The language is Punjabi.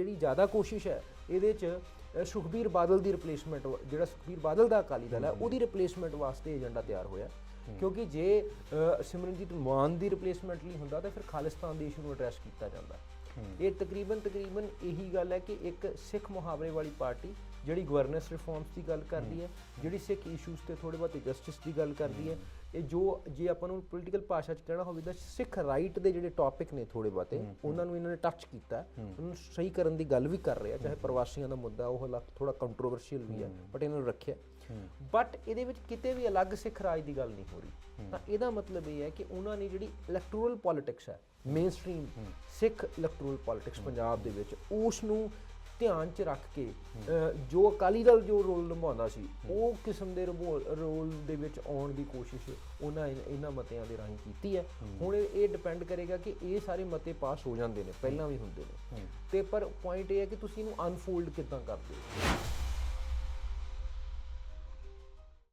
ਜਿਹੜੀ ਜ਼ਿਆਦਾ ਕੋਸ਼ਿਸ਼ ਹੈ ਇਹਦੇ 'ਚ ਸੁਖਬੀਰ ਬਾਦਲ ਦੀ ਰਿਪਲੇਸਮੈਂਟ ਜਿਹੜਾ ਸੁਖਬੀਰ ਬਾਦਲ ਦਾ ਅਕਾਲੀ ਦਲ ਹੈ ਉਹਦੀ ਰਿਪਲੇਸਮੈਂਟ ਵਾਸਤੇ ਏਜੰਡਾ ਤਿਆਰ ਹੋਇਆ। ਕਿਉਂਕਿ ਜੇ ਸਿਮਰਨਜੀਤ ਮਾਨ ਦੀ ਰਿਪਲੇਸਮੈਂਟ ਲਈ ਹੁੰਦਾ ਤਾਂ ਫਿਰ ਖਾਲਿਸਤਾਨ ਦੇ ਇਸ਼ੂ ਨੂੰ ਐਡਰੈਸ ਕੀਤਾ ਜਾਂਦਾ ਇਹ ਤਕਰੀਬਨ ਤਕਰੀਬਨ ਇਹੀ ਗੱਲ ਹੈ ਕਿ ਇੱਕ ਸਿੱਖ ਮੁਹਾਵਰੇ ਵਾਲੀ ਪਾਰਟੀ ਜਿਹੜੀ ਗਵਰਨੈਂਸ ਰਿਫਾਰਮਸ ਦੀ ਗੱਲ ਕਰਦੀ ਹੈ ਜਿਹੜੀ ਸਿੱਖ ਇਸ਼ੂਜ਼ ਤੇ ਥੋੜੇ ਬਹੁਤ ਜਸਟਿਸ ਦੀ ਗੱਲ ਕਰਦੀ ਹੈ। ਇਹ ਜੋ ਜੇ ਆਪਾਂ ਨੂੰ ਪੋਲੀਟੀਕਲ ਭਾਸ਼ਾ 'ਚ ਕਹਿਣਾ ਹੋਵੇ ਤਾਂ ਸਿੱਖ ਰਾਈਟ ਦੇ ਜਿਹੜੇ ਟੌਪਿਕ ਨੇ ਥੋੜੇ ਬਹੁਤੇ ਉਹਨਾਂ ਨੂੰ ਇਹਨਾਂ ਨੇ ਟੱਚ ਕੀਤਾ ਉਹਨਾਂ ਨੂੰ ਸਹੀ ਕਰਨ ਦੀ ਗੱਲ ਵੀ ਕਰ ਰਿਹਾ ਚਾਹੇ ਪ੍ਰਵਾਸੀਆਂ ਦਾ ਮੁੱਦਾ ਉਹ ਥੋੜਾ ਕੰਟਰੋਵਰਸ਼ੀਅਲ ਵੀ ਹੈ ਬਟ ਇਹਨਾਂ ਨੂੰ ਰੱਖਿਆ ਬਟ ਇਹਦੇ ਵਿੱਚ ਕਿਤੇ ਵੀ ਅਲੱਗ ਸਿੱਖ ਰਾਜ ਦੀ ਗੱਲ ਨਹੀਂ ਹੋ ਰਹੀ। ਤਾਂ ਇਹਦਾ ਮਤਲਬ ਇਹ ਹੈ ਕਿ ਉਹਨਾਂ ਨੇ ਜਿਹੜੀ ਇਲੈਕਟੋਰਲ ਪੋਲਿਟਿਕਸ ਹੈ mainstream Sikh electoral politics Punjab ਦੇ ਵਿੱਚ ਉਸ ਨੂੰ ਧਿਆਨ 'ਚ ਰੱਖ ਕੇ ਜੋ ਅਕਾਲੀ ਦਲ ਜੋ ਰੋਲ ਨਿਭਾਉਂਦਾ ਸੀ ਉਹ ਕਿਸਮ ਦੇ ਰੋਲ ਦੇ ਵਿੱਚ ਆਉਣ ਦੀ ਕੋਸ਼ਿਸ਼ ਉਹਨਾਂ ਇਹਨਾਂ ਮਤਿਆਂ ਦੇ ਰਾਹੀਂ ਕੀਤੀ ਹੈ। ਹੁਣ ਇਹ ਡਿਪੈਂਡ ਕਰੇਗਾ ਕਿ ਇਹ ਸਾਰੇ ਮਤੇ ਪਾਸ ਹੋ ਜਾਂਦੇ ਨੇ ਪਹਿਲਾਂ ਵੀ ਹੁੰਦੇ ਨੇ। ਤੇ ਪਰ ਪੁਆਇੰਟ ਇਹ ਹੈ ਕਿ ਤੁਸੀਂ ਇਹਨੂੰ ਅਨਫੋਲਡ ਕਿੱਦਾਂ ਕਰਦੇ ਹੋ?